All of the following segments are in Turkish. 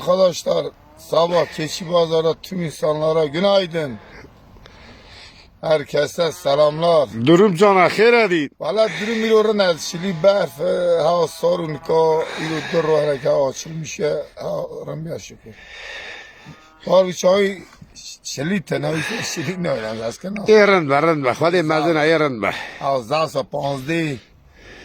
Arkadaşlar sabah keçi pazarı tüm insanlara günaydın. Herkese selamlar. Durum cana xeyr edin. Valla durum milyonun elçili berf e, ha sorun ko yudur ve hareke açılmış ya ha ramya şükür. Var çay şili tenavisi şili ne öyle azken? Yerin be yerin be. Hadi mazına yerin be. Havzasa panzdi.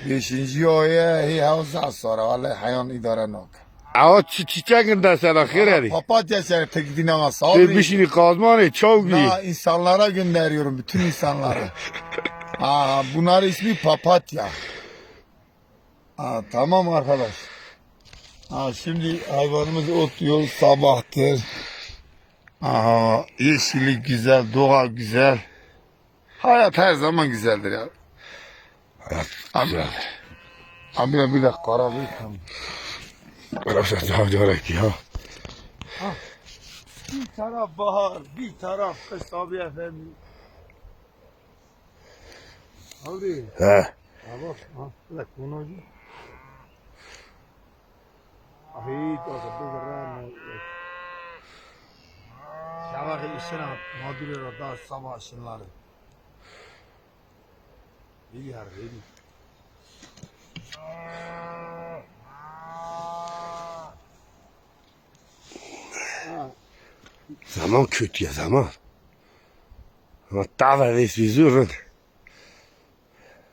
Beşinci oya hi havzasa. Valla hayan idare nok. Ağa çiçeğinden sana kireli. Papatya sen tekidine ama sabri. E, Demişini şey kazmanı e, çok iyi. Ya insanlara gönderiyorum bütün insanlara. Aa, bunlar ismi papatya. Aa, tamam arkadaş. Aa, şimdi hayvanımız otluyor sabahtır. Aa, yeşillik güzel, doğa güzel. Hayat her zaman güzeldir ya. Hayat güzel. Abi, abi bir de kara bir Arkadaşlar daha gerek ya. Ah, bir taraf bahar, bir taraf kış tabi efendim. Abi. He. Ha bak, ha, bak bunu hocam. Ahit, o bu zaman. Sabah işine mağdur da sabah şunları. İyi yer, iyi. Zaman kötü ya zaman. Hatta da sizin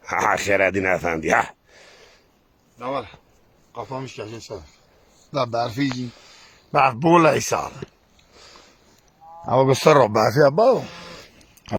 Ha Şeradin Efendi ya. Ne var? Kafamı şişe sen. Da berfi. Ben bu leysa. Ama göster o berfi ya.